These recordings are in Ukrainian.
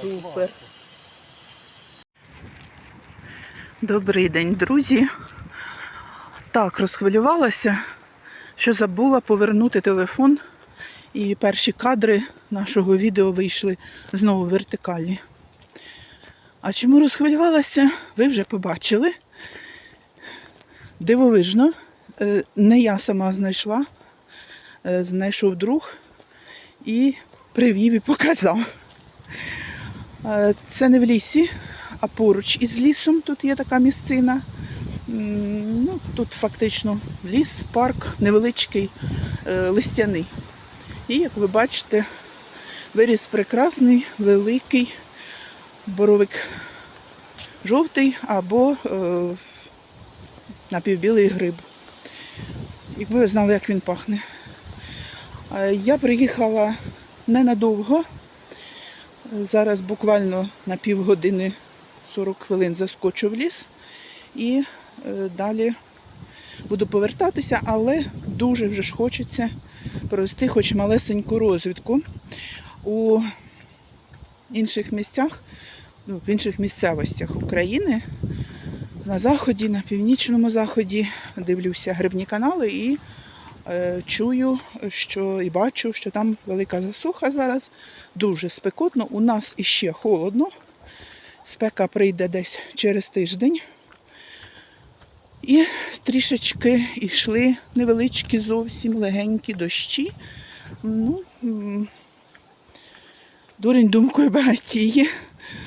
Супер. Добрий день, друзі. Так, розхвилювалася, що забула повернути телефон. І перші кадри нашого відео вийшли знову вертикальні. А чому розхвилювалася, ви вже побачили. Дивовижно, Е, не я сама знайшла, Е, знайшов друг і привів і показав. Е, Це не в лісі, а поруч із лісом тут є така місцина. Ну, тут фактично ліс, парк невеличкий, е, листяний. І, як ви бачите, виріс прекрасний, великий боровик жовтий або е, напівбілий гриб. Якби ви знали, як він пахне. Е, Я приїхала ненадовго. Зараз буквально на півгодини 40 хвилин заскочу в ліс і е, далі буду повертатися, але дуже вже ж хочеться провести хоч малесеньку розвідку у інших місцях, ну, в інших місцевостях України. На заході, на північному заході дивлюся грибні канали і чую, що і бачу, що там велика засуха зараз, дуже спекотно. У нас іще холодно. Спека прийде десь через тиждень. І трішечки йшли невеличкі, зовсім легенькі дощі. Ну, дурень думкою багатіє.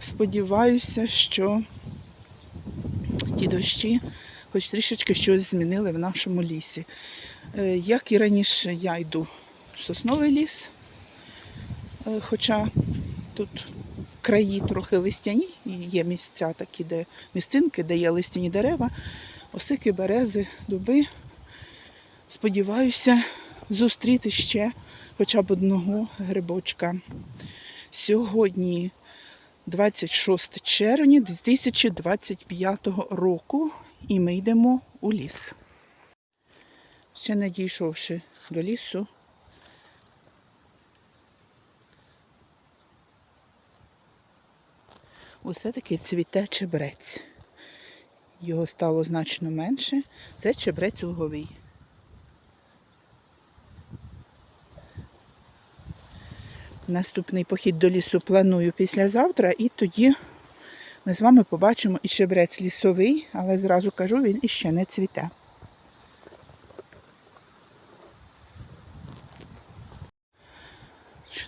Сподіваюся, що ті дощі хоч трішечки щось змінили в нашому лісі. Е, Як і раніше, я йду в сосновий ліс, Е, хоча тут краї трохи листяні, і є місця такі, де місцинки, де є листяні дерева, осики, берези, дуби. Сподіваюся зустріти ще хоча б одного грибочка. Сьогодні 26 червня 2025 року і ми йдемо у ліс. Ще не дійшовши до лісу, усе таки цвіте чебрець. Його стало значно менше. Це чебрець луговий. Наступний похід до лісу планую післязавтра, і тоді ми з вами побачимо і щебрець лісовий, але зразу кажу, він іще не цвіте.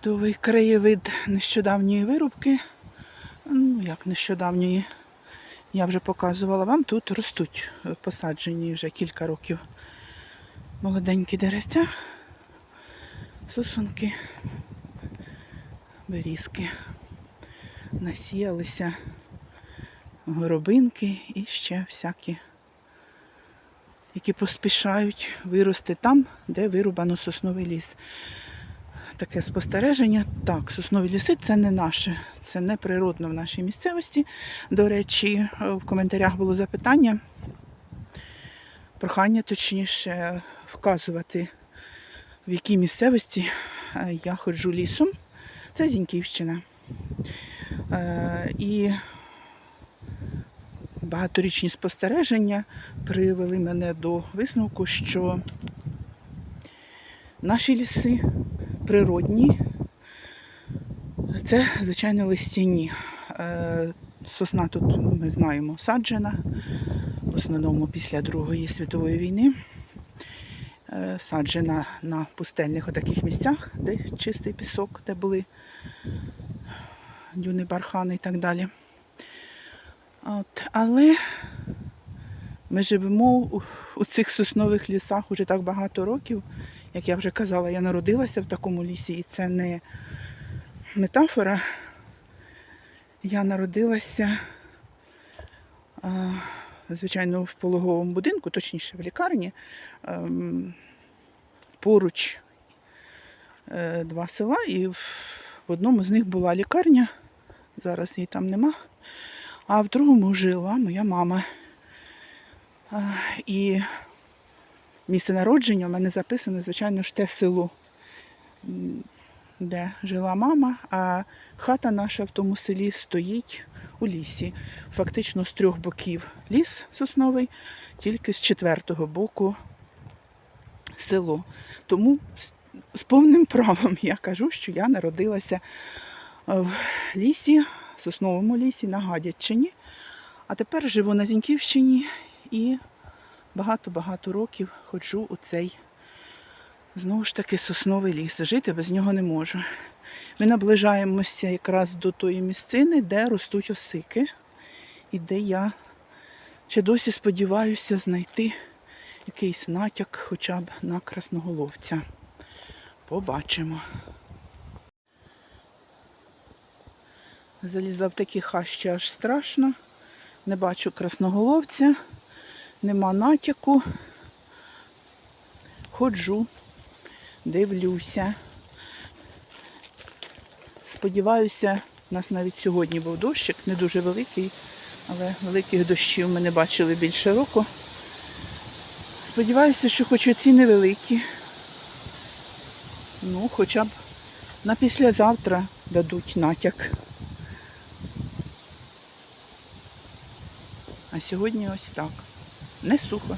Чудовий краєвид нещодавньої вирубки. Ну, як нещодавньої, я вже показувала вам, тут ростуть посаджені вже кілька років молоденькі деревця, сосунки, берізки. Насіялися горобинки і ще всякі, які поспішають вирости там, де вирубано сосновий ліс. Таке спостереження. Так, соснові ліси це не наше, це не природно в нашій місцевості. До речі, в коментарях було запитання, прохання, точніше, вказувати, в якій місцевості е, я ходжу лісом. Це Зіньківщина. Е, І багаторічні спостереження привели мене до висновку, що наші ліси природні, це, звичайно, листяні. Е, Сосна тут, ми знаємо, саджена, в основному після Другої світової війни. Е, Саджена на пустельних таких місцях, де чистий пісок, де були дюни, бархани і так далі. От, але ми живемо у, у цих соснових лісах уже так багато років. Як я вже казала, я народилася в такому лісі, і це не метафора. Я народилася, звичайно, в пологовому будинку, точніше в лікарні. Ем, Поруч е, два села, і в одному з них була лікарня, зараз її там нема, а в другому жила моя мама. І місце народження в мене записане, звичайно ж, те село. Де жила мама, а хата наша в тому селі стоїть у лісі. Фактично з трьох боків ліс сосновий, тільки з четвертого боку село. Тому з- повним правом я кажу, що я народилася в лісі, сосновому лісі на Гадячині. А тепер живу на Зіньківщині і багато-багато років ходжу у цей знову ж таки сосновий ліс. Жити без нього не можу. Ми наближаємося якраз до тої місцини, де ростуть осики, і де я ще досі сподіваюся знайти якийсь натяк хоча б на красноголовця. Побачимо. Залізла в такі хащі аж страшно. Не бачу красноголовця, нема натяку. Ходжу, дивлюся. Сподіваюся, у нас навіть сьогодні був дощик, не дуже великий, але великих дощів ми не бачили більше року. Сподіваюся, що хоч оці невеликі, ну, хоча б на післязавтра дадуть натяк. А сьогодні ось так. Не сухо.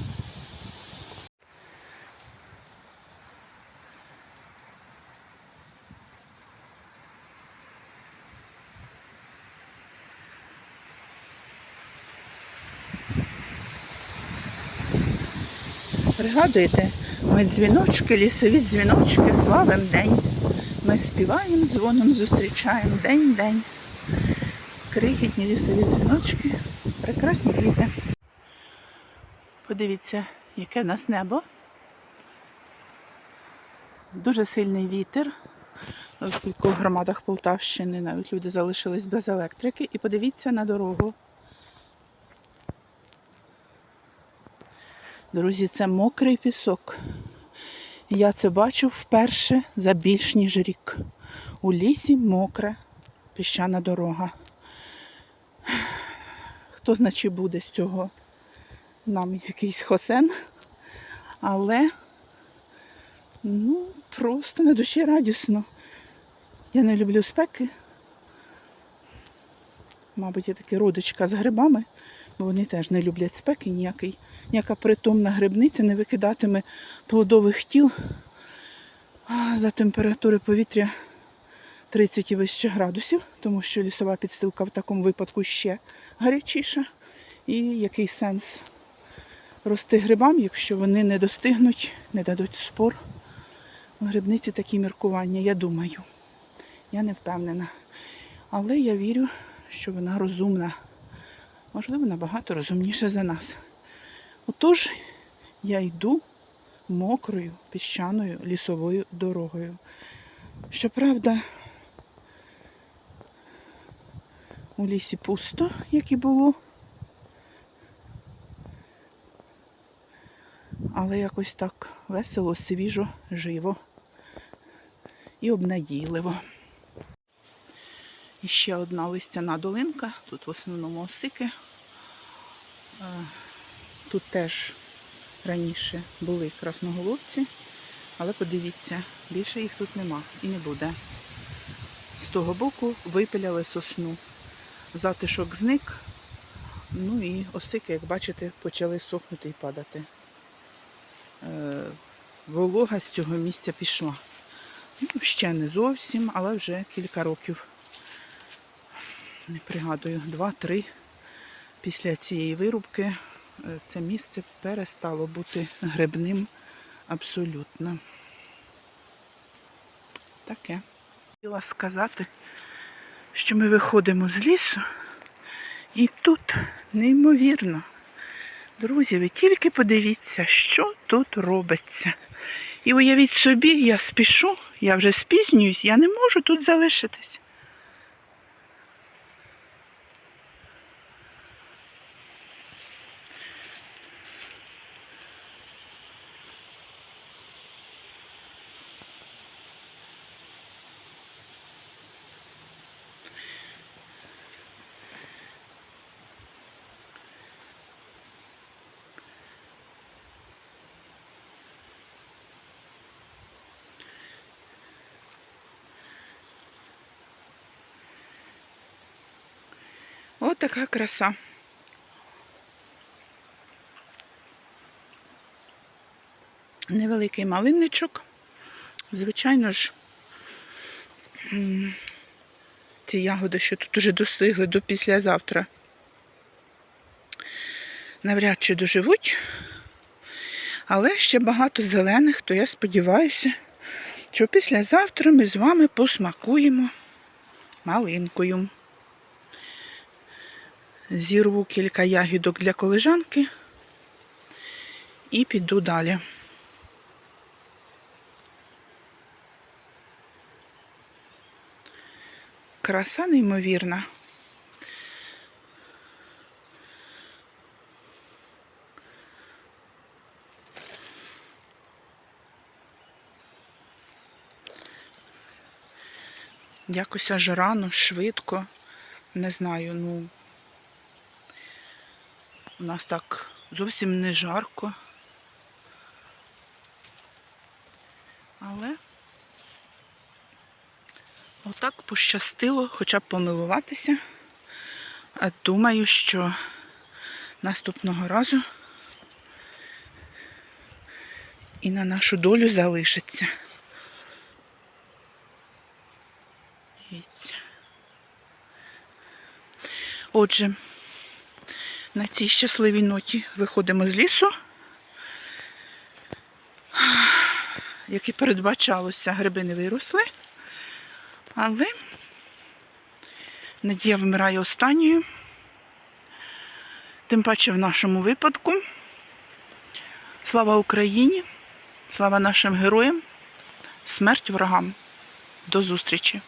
Пригадуєте, ми дзвіночки, лісові дзвіночки, славим день. Ми співаємо, дзвоном зустрічаємо день-день. Крихітні лісові дзвіночки. Прекрасні квіти. Подивіться, яке в нас небо. Дуже сильний вітер. В кількох громадах Полтавщини навіть люди залишились без електрики. І подивіться на дорогу. Друзі, це мокрий пісок. Я це бачу вперше за більш ніж рік. У лісі мокра піщана дорога. Хто значить буде з цього нам якийсь хосен. Але ну, просто на душі радісно. Я не люблю спеки. Мабуть, я таки родичка з грибами, бо вони теж не люблять спеки ніякий. Ніяка притомна грибниця не викидатиме плодових тіл за температури повітря 30 і вище градусів, тому що лісова підстилка в такому випадку ще гарячіша. І який сенс рости грибам, якщо вони не достигнуть, не дадуть спор. В грибниці такі міркування, я думаю. Я не впевнена. Але я вірю, що вона розумна. Можливо, набагато розумніша за нас. Отож, я йду мокрою піщаною лісовою дорогою. Щоправда, у лісі пусто, як і було. Але якось так весело, свіжо, живо і обнадійливо. І ще одна листяна долинка, тут в основному осики. Е, Тут теж раніше були красноголовці, але подивіться, більше їх тут нема і не буде. З того боку випиляли сосну. Затишок зник, ну і осики, як бачите, почали сохнути і падати. Е, Волога з цього місця пішла. Ну, ще не зовсім, але вже кілька років. Не пригадую, два-три після цієї вирубки е, це місце перестало бути грибним абсолютно. Таке. Хотіла сказати, що ми виходимо з лісу, і тут неймовірно. Друзі, ви тільки подивіться, що тут робиться. І уявіть собі, я спішу, я вже спізнююсь, я не можу тут залишитись. От така краса. Невеликий малинничок. Звичайно ж, ці ягоди, що тут уже достигли до післязавтра, навряд чи доживуть. Але ще багато зелених, то я сподіваюся, що післязавтра ми з вами посмакуємо малинкою. Зірву кілька ягідок для колежанки і піду далі. Краса неймовірна. Якось аж рано, швидко. Не знаю, ну. У нас так зовсім не жарко. Але отак пощастило хоча б помилуватися. А думаю, що наступного разу і на нашу долю залишиться. Дивіться. Отже, на цій щасливій ноті виходимо з лісу. Як і передбачалося, гриби не виросли. Але надія вмирає останньою. Тим паче в нашому випадку. Слава Україні! Слава нашим героям! Смерть ворогам! До зустрічі!